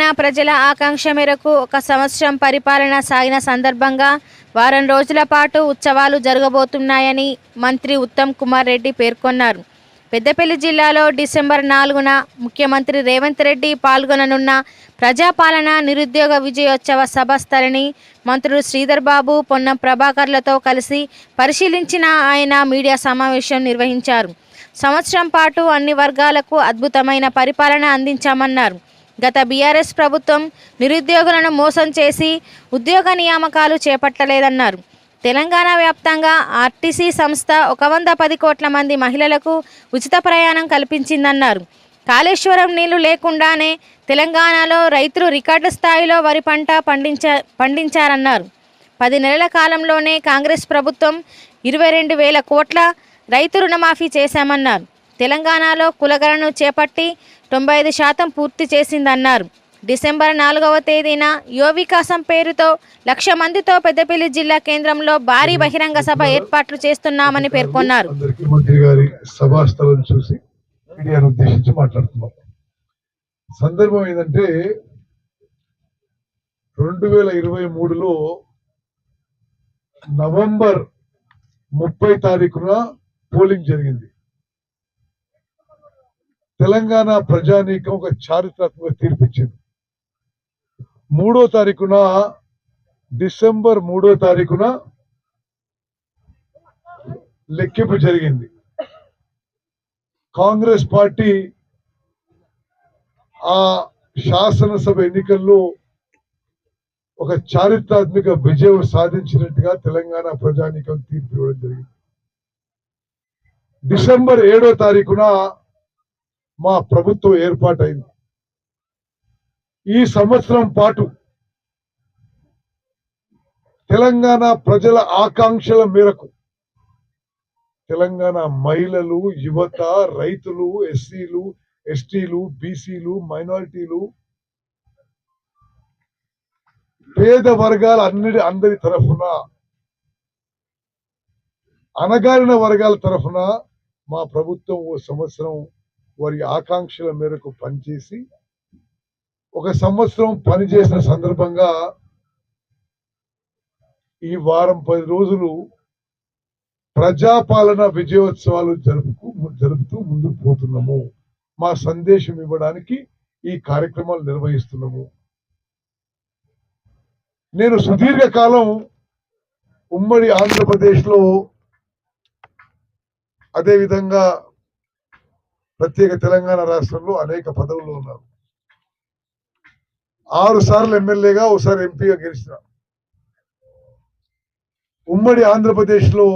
తెలంగాణ ప్రజల ఆకాంక్ష మేరకు ఒక సంవత్సరం పరిపాలన సాగిన సందర్భంగా వారం రోజుల పాటు ఉత్సవాలు జరగబోతున్నాయని మంత్రి ఉత్తమ్ కుమార్ రెడ్డి పేర్కొన్నారు. పెద్దపల్లి జిల్లాలో డిసెంబర్ నాలుగున ముఖ్యమంత్రి రేవంత్ రెడ్డి పాల్గొననున్న ప్రజాపాలన నిరుద్యోగ విజయోత్సవ సభ స్థలిని మంత్రులు శ్రీధర్ బాబు పొన్నం ప్రభాకర్లతో కలిసి పరిశీలించిన ఆయన మీడియా సమావేశం నిర్వహించారు. సంవత్సరం పాటు అన్ని వర్గాలకు అద్భుతమైన పరిపాలన అందించామన్నారు. గత బీఆర్ఎస్ ప్రభుత్వం నిరుద్యోగులను మోసం చేసి ఉద్యోగ నియామకాలు చేపట్టలేదన్నారు. తెలంగాణ వ్యాప్తంగా ఆర్టీసీ సంస్థ ఒక వంద పది కోట్ల మంది మహిళలకు ఉచిత ప్రయాణం కల్పించిందన్నారు. కాళేశ్వరం నీళ్ళు లేకుండానే తెలంగాణలో రైతులు రికార్డు స్థాయిలో వరి పంట పండించా పండించారన్నారు. పది నెలల కాలంలోనే కాంగ్రెస్ ప్రభుత్వం ఇరవై రెండు వేల కోట్ల రైతు రుణమాఫీ చేశామన్నారు. తెలంగాణలో కులగలను చేపట్టి తొంభై ఐదు శాతం పూర్తి చేసిందన్నారు. డిసెంబర్ నాలుగవ తేదీన యువ వికాసం పేరుతో లక్ష మందితో పెద్దపల్లి జిల్లా కేంద్రంలో భారీ బహిరంగ సభ ఏర్పాట్లు చేస్తున్నామని పేర్కొన్నారు. చూసి మీడియాను ఉద్దేశించి మాట్లాడుతున్నాం. సందర్భం ఏంటంటే రెండు వేల ఇరవై మూడులో నవంబర్ ముప్పై తారీఖున పోలింగ్ జరిగింది. తెలంగాణ ప్రజానీకం ఒక చారిత్రాత్మక తీర్పిచ్చింది. మూడో తారీఖున డిసెంబర్ మూడో తారీఖున లెక్కింపు జరిగింది. కాంగ్రెస్ పార్టీ ఆ శాసనసభ ఎన్నికల్లో ఒక చారిత్రాత్మక విజయం సాధించినట్టుగా తెలంగాణ ప్రజానీకం తీర్పు ఇవ్వడం జరిగింది. డిసెంబర్ ఏడో తారీఖున మా ప్రభుత్వం ఏర్పాటైంది. ఈ సంవత్సరం పాటు తెలంగాణ ప్రజల ఆకాంక్షల మేరకు తెలంగాణ మహిళలు యువత రైతులు ఎస్సీలు ఎస్టీలు బీసీలు మైనారిటీలు పేద వర్గాల అన్నిటి అందరి తరఫున అనగారిన వర్గాల తరఫున మా ప్రభుత్వం ఓ సంవత్సరం వారి ఆకాంక్షల మేరకు పనిచేసి ఒక సంవత్సరం పనిచేసిన సందర్భంగా ఈ వారం పది రోజులు ప్రజాపాలన విజయోత్సవాలు జరుపుకు జరుపుతూ ముందుకు పోతున్నాము. మా సందేశం ఇవ్వడానికి ఈ కార్యక్రమాలు నిర్వహిస్తున్నాము. నేను సుదీర్ఘకాలం ఉమ్మడి ఆంధ్రప్రదేశ్లో అదేవిధంగా అదే విధంగా ప్రత్యేక తెలంగాణ రాష్ట్రంలో అనేక పదవుల్లో ఉన్నారు. ఆరు సార్లు ఎమ్మెల్యేగా ఒకసారి ఎంపీగా గెలిచిన. ఉమ్మడి ఆంధ్రప్రదేశ్లో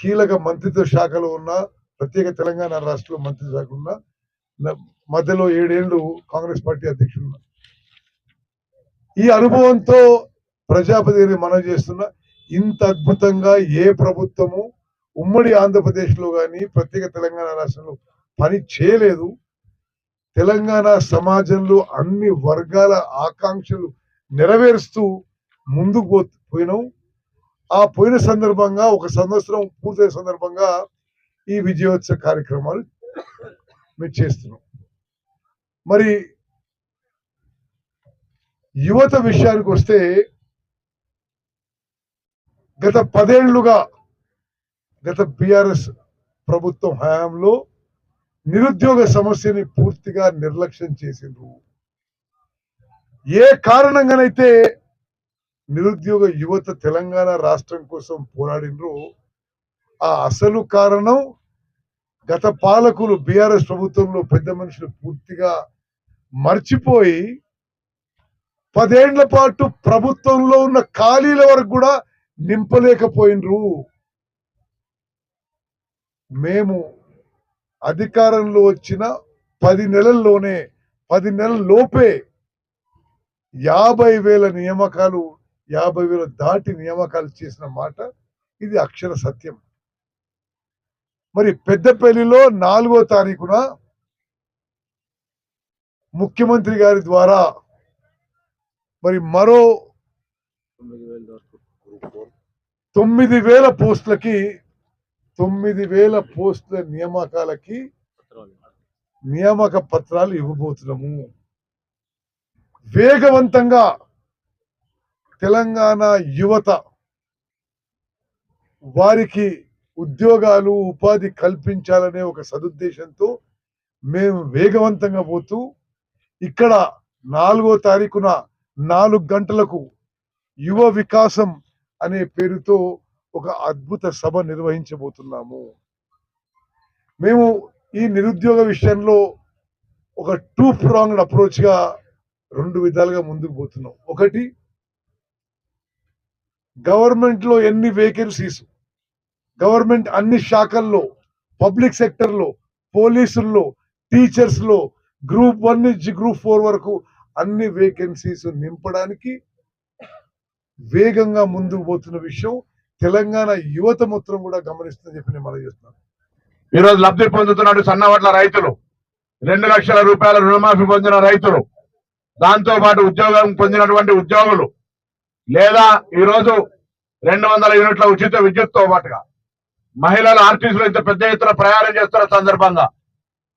కీలక మంత్రిత్వ శాఖలో ఉన్న ప్రత్యేక తెలంగాణ రాష్ట్రంలో మంత్రిత్వ శాఖ ఉన్న మధ్యలో ఏడేళ్ళు కాంగ్రెస్ పార్టీ అధ్యక్షుడు ఈ అనుభవంతో ప్రజాపతిని మనం చేస్తున్న ఇంత అద్భుతంగా ఏ ప్రభుత్వము ఉమ్మడి ఆంధ్రప్రదేశ్లో కానీ ప్రత్యేక తెలంగాణ రాష్ట్రంలో పని చేయలేదు. తెలంగాణ సమాజంలో అన్ని వర్గాల ఆకాంక్షలు నెరవేరుస్తూ ముందుకు పో- పోయినాం. ఆ పోయిన సందర్భంగా ఒక సంవత్సరం పూర్తయిన సందర్భంగా ఈ విజయోత్సవ కార్యక్రమాలు మేము చేస్తున్నాం. మరి యువత విషయానికి వస్తే గత పదేళ్ళుగా గత బీఆర్ఎస్ ప్రభుత్వం హయాంలో నిరుద్యోగ సమస్యని పూర్తిగా నిర్లక్ష్యం చేసిండ్రు. ఏ కారణంగానైతే నిరుద్యోగ యువత తెలంగాణ రాష్ట్రం కోసం పోరాడినరు ఆ అసలు కారణం గత పాలకులు బీఆర్ఎస్ ప్రభుత్వంలో పెద్ద మనుషులు పూర్తిగా మర్చిపోయి పదేండ్ల పాటు ప్రభుత్వంలో ఉన్న ఖాళీల వరకు కూడా నింపలేకపోయినరు మేము అధికారంలో వచ్చిన పది నెలల్లోనే పది నెలల లోపే యాభై వేల నియామకాలు యాభై వేల దాటి నియామకాలు చేసిన మాట ఇది అక్షర సత్యం. మరి పెద్దపల్లిలో నాలుగో తారీఖున ముఖ్యమంత్రి గారి ద్వారా మరి మరో తొమ్మిది వేల పోస్టులకి తొమ్మిది వేల పోస్టుల నియామకాలకి నియామక పత్రాలు ఇవ్వబోతున్నాము. వేగవంతంగా తెలంగాణ యువత వారికి ఉద్యోగాలు ఉపాధి కల్పించాలనే ఒక సదుద్దేశంతో మేము వేగవంతంగా పోతూ ఇక్కడ నాలుగో తారీఖున నాలుగు గంటలకు యువ వికాసం అనే పేరుతో ఒక అద్భుత సభ నిర్వహించబోతున్నాము. మేము ఈ నిరుద్యోగ విషయంలో ఒక టూ ప్రాంగ్డ్ అప్రోచ్గా రెండు విధాలుగా ముందుకు పోతున్నాం. ఒకటి గవర్నమెంట్లో ఎన్ని వేకెన్సీస్ గవర్నమెంట్ అన్ని శాఖల్లో పబ్లిక్ సెక్టర్లో పోలీసుల్లో టీచర్స్లో గ్రూప్ వన్ నుంచి గ్రూప్ ఫోర్ వరకు అన్ని వేకెన్సీస్ నింపడానికి వేగంగా ముందుకు పోతున్న విషయం తెలంగాణ యువత మొత్తం కూడా గమనిస్తుందని చెప్పి నేను మనం చేస్తున్నాను. ఈ రోజు లబ్ధి పొందుతున్నాడు సన్నవడ్ల రైతులు. రెండు లక్షల రూపాయల రుణమాఫీ పొందిన రైతులు. దాంతో పాటు ఉద్యోగం పొందినటువంటి ఉద్యోగులు. లేదా ఈ రోజు రెండు వందల యూనిట్ల ఉచిత విద్యుత్తో పాటుగా. మహిళలు ఆర్టీసీలో ఇంత పెద్ద ఎత్తున ప్రయాణం చేస్తున్న సందర్భంగా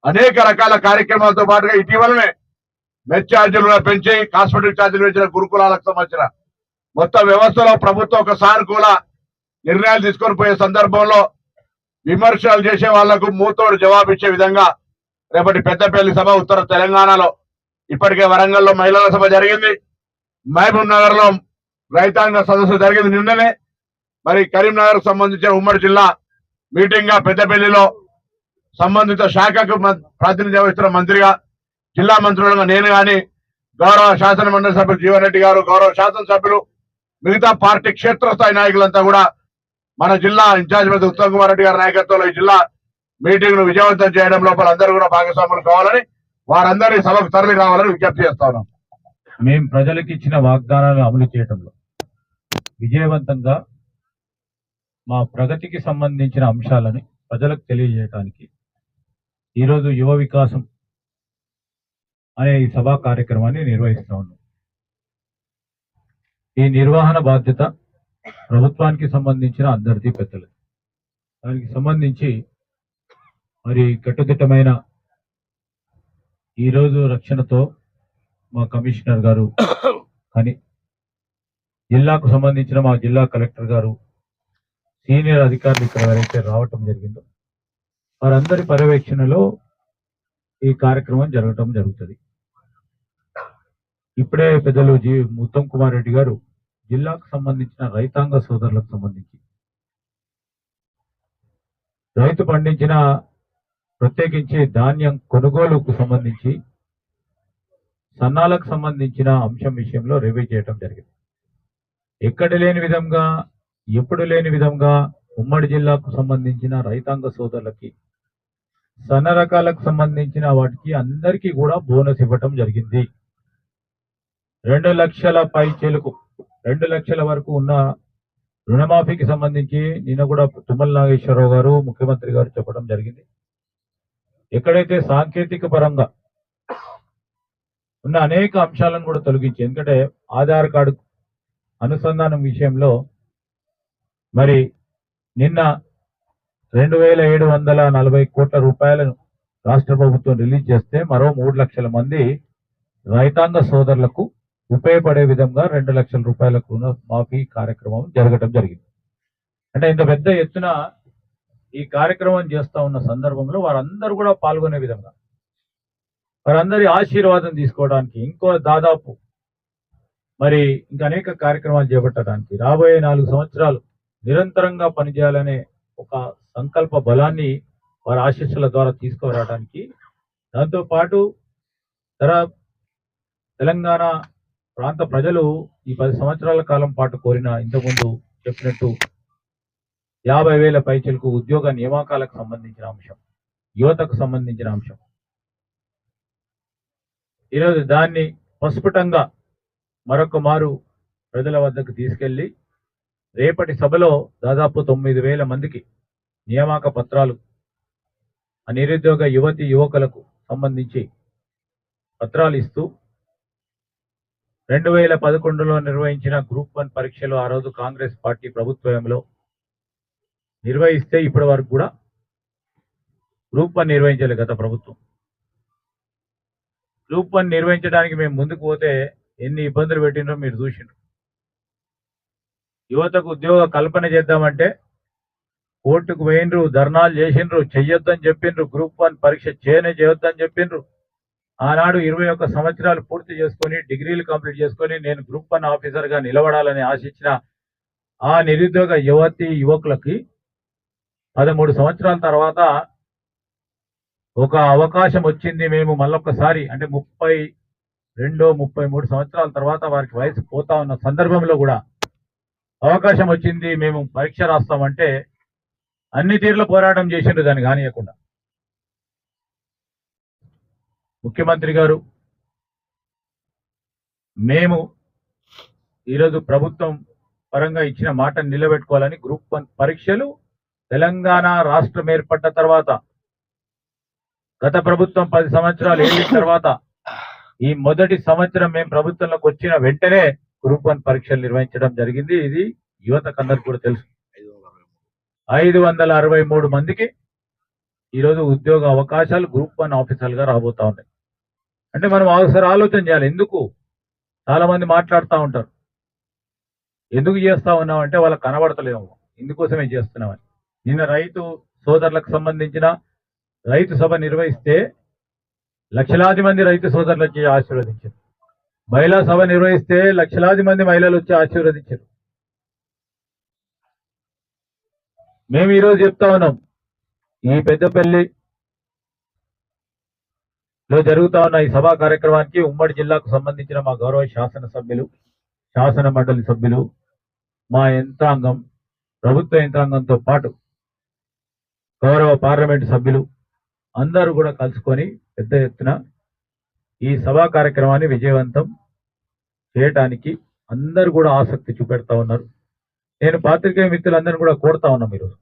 అనేక రకాల కార్యక్రమాలతో పాటుగా ఇటీవలనే మెచ్ ఛార్జీలు పెంచి హాస్పిటల్ ఛార్జీలు పెంచిన గురుకులాలకు సంబంధించిన మొత్తం వ్యవస్థలో ప్రభుత్వం ఒక సానుకూల నిర్ణయాలు తీసుకొని పోయే సందర్భంలో విమర్శలు చేసే వాళ్ళకు మూతోడు జవాబు ఇచ్చే విధంగా రేపటి పెద్దపల్లి సభ ఉత్తర తెలంగాణలో ఇప్పటికే వరంగల్లో మహిళల సభ జరిగింది. మహబూబ్ నగర్లో రైతాంగ సదస్సు జరిగింది నిన్ననే. మరి కరీంనగర్ సంబంధించిన ఉమ్మడి జిల్లా మీటింగ్గా పెద్దపల్లిలో సంబంధిత శాఖకు మ- ప్రాతినిధ్యం వహిస్తున్న మంత్రిగా జిల్లా మంత్రులుగా నేను గాని గౌరవ శాసన మండలి సభ్యులు జీవన్ రెడ్డి గారు గౌరవ శాసనసభ్యులు మిగతా పార్టీ క్షేత్రస్థాయి నాయకులంతా కూడా మన జిల్లా ఇన్ఛార్జ్ మంత్రి ఉత్తమ్ కుమార్ రెడ్డి గారి నాయకత్వంలో ఈ జిల్లా మీటింగ్ను విజయవంతం చేయడం లోపల అందరూ కూడా భాగస్వాములు కావాలని వారందరినీ సభకు తరలి రావాలని విజ్ఞప్తి చేస్తా ఉన్నాం. మేం ప్రజలకు ఇచ్చిన వాగ్దానాలను అమలు చేయడంలో విజయవంతంగా మా ప్రగతికి సంబంధించిన అంశాలని ప్రజలకు తెలియజేయడానికి ఈరోజు యువ వికాసం అనే ఈ సభా కార్యక్రమాన్ని నిర్వహిస్తా ఉన్నాం. ఈ నిర్వహణ బాధ్యత ప్రభుత్వానికి సంబంధించిన అందరిది పెద్దలది. దానికి సంబంధించి మరి కట్టుదిట్టమైన ఈరోజు రక్షణతో మా కమిషనర్ గారు కానీ జిల్లాకు సంబంధించిన మా జిల్లా కలెక్టర్ గారు సీనియర్ అధికారులు ఇక్కడ ఎవరైతే రావటం జరిగిందో వారందరి పర్యవేక్షణలో ఈ కార్యక్రమం జరగటం జరుగుతుంది. ఇప్పుడే పెద్దలు జీ ఉత్తమ్ కుమార్ రెడ్డి గారు జిల్లాకు సంబంధించిన రైతాంగ సోదరులకు సంబంధించి. రైతు పండించిన ప్రత్యేకించి ధాన్యం కొనుగోలుకు సంబంధించి సన్నాలకు సంబంధించిన అంశం విషయంలో రివ్యూ చేయడం జరిగింది. ఎక్కడ లేని విధంగా ఎప్పుడు లేని విధంగా ఉమ్మడి జిల్లాకు సంబంధించిన రైతాంగ సోదరులకి సన్న రకాలకు సంబంధించిన వాటికి అందరికీ కూడా బోనస్ ఇవ్వటం జరిగింది. రెండు లక్షల పై చెలుకు రెండు లక్షల వరకు ఉన్న రుణమాఫీకి సంబంధించి నిన్న కూడా తుమ్మల నాగేశ్వరరావు గారు ముఖ్యమంత్రి గారు చెప్పడం జరిగింది. ఎక్కడైతే సాంకేతిక పరంగా ఉన్న అనేక అంశాలను కూడా తొలగించి ఎందుకంటే ఆధార్ కార్డు అనుసంధానం విషయంలో మరి నిన్న రెండు వేల ఏడు వందల నలభై కోట్ల రూపాయలను రాష్ట్ర ప్రభుత్వం రిలీజ్ చేస్తే మరో మూడు లక్షల మంది రైతాంగ సోదరులకు ఉపయోగపడే విధంగా రెండు లక్షల రూపాయల రుణ మాఫీ కార్యక్రమం జరగటం జరిగింది. అంటే ఇంత పెద్ద ఎత్తున ఈ కార్యక్రమం చేస్తా ఉన్న సందర్భంలో వారందరూ కూడా పాల్గొనే విధంగా వారందరి ఆశీర్వాదం తీసుకోవడానికి ఇంకో దాదాపు మరి ఇంకా అనేక కార్యక్రమాలు చేపట్టడానికి రాబోయే నాలుగు సంవత్సరాలు నిరంతరంగా పనిచేయాలనే ఒక సంకల్ప బలాన్ని వారి ఆశీస్సుల ద్వారా తీసుకురావడానికి దాంతోపాటు తర తెలంగాణ ప్రాంత ప్రజలు ఈ పది సంవత్సరాల కాలం పాటు కోరిన ఇంతకుముందు చెప్పినట్టు యాభై వేల పైచలకు ఉద్యోగ నియామకాలకు సంబంధించిన అంశం యువతకు సంబంధించిన అంశం. ఈరోజు దాన్ని ప్రస్ఫుటంగా మరొక మారు ప్రజల వద్దకు తీసుకెళ్ళి రేపటి సభలో దాదాపు తొమ్మిది వేల మందికి నియామక పత్రాలు నిరుద్యోగ యువతి యువకులకు సంబంధించి పత్రాలు ఇస్తూ రెండు వేల పదకొండులో నిర్వహించిన గ్రూప్ వన్ పరీక్షలు ఆ రోజు కాంగ్రెస్ పార్టీ ప్రభుత్వంలో నిర్వహిస్తే ఇప్పటి వరకు కూడా గ్రూప్ వన్ నిర్వహించలేదు గత ప్రభుత్వం. గ్రూప్ వన్ నిర్వహించడానికి మేము ముందుకు పోతే ఎన్ని ఇబ్బందులు పెట్టిండ్రో మీరు చూసిండ్రు. యువతకు ఉద్యోగ కల్పన చేద్దామంటే కోర్టుకు పోయిండ్రు ధర్నాలు చేసిండ్రు చెయ్యొద్దని చెప్పిండ్రు గ్రూప్ వన్ పరీక్ష చేయనే చేయొద్దని చెప్పిండ్రు. ఆనాడు ఇరవై ఒక్క సంవత్సరాలు పూర్తి చేసుకొని డిగ్రీలు కంప్లీట్ చేసుకొని నేను గ్రూప్ వన్ ఆఫీసర్గా నిలబడాలని ఆశించిన ఆ నిరుద్యోగ యువతి యువకులకి పదమూడు సంవత్సరాల తర్వాత ఒక అవకాశం వచ్చింది. మేము మళ్ళొక్కసారి అంటే ముప్పై రెండో ముప్పై మూడు సంవత్సరాల తర్వాత వారికి వయసు పోతా ఉన్న సందర్భంలో కూడా అవకాశం వచ్చింది. మేము పరీక్ష రాస్తామంటే అన్ని తీరుల పోరాటం చేసిండ్రు దాన్ని కానియకుండా. ముఖ్యమంత్రి గారు మేము ఈరోజు ప్రభుత్వం పరంగా ఇచ్చిన మాటను నిలబెట్టుకోవాలని గ్రూప్ వన్ పరీక్షలు తెలంగాణ రాష్ట్రం ఏర్పడ్డ తర్వాత గత ప్రభుత్వం పది సంవత్సరాలు ఏళ్ళిన తర్వాత ఈ మొదటి సంవత్సరం మేము ప్రభుత్వంలోకి వచ్చిన వెంటనే గ్రూప్ వన్ పరీక్షలు నిర్వహించడం జరిగింది. ఇది యువతకందరికి కూడా తెలుసు. ఐదు వందల అరవై మూడు మందికి ఈరోజు ఉద్యోగ అవకాశాలు గ్రూప్ వన్ ఆఫీసర్లుగా రాబోతా ఉన్నాయి. అంటే మనం ఒకసారి ఆలోచన చేయాలి ఎందుకు చాలా మంది మాట్లాడుతూ ఉంటారు. ఎందుకు చేస్తా ఉన్నాం అంటే వాళ్ళకి కనబడతలేము. ఇందుకోసమే చేస్తున్నామని. నిన్న రైతు సోదరులకు సంబంధించిన రైతు సభ నిర్వహిస్తే లక్షలాది మంది రైతు సోదరులు వచ్చి ఆశీర్వదించారు. మహిళా సభ నిర్వహిస్తే లక్షలాది మంది మహిళలు వచ్చి ఆశీర్వదించారు. మేము ఈరోజు చెప్తా ఉన్నాం ఈ పెద్దపల్లి లో జరుగుతా ఉన్న ఈ సభా కార్యక్రమానికి ఉమ్మడి జిల్లాకు సంబంధించిన మా గౌరవ శాసన సభ్యులు శాసన మండలి సభ్యులు మా యంత్రాంగం ప్రభుత్వ యంత్రాంగంతో పాటు గౌరవ పార్లమెంట్ సభ్యులు అందరూ కూడా కలుసుకొని పెద్ద ఎత్తున ఈ సభా కార్యక్రమాన్ని విజయవంతం చేయటానికి అందరూ కూడా ఆసక్తి చూపెడతా ఉన్నారు. నేను పాత్రికేయ మిత్రులందరినీ కూడా కోరుతా ఉన్నాం ఈరోజు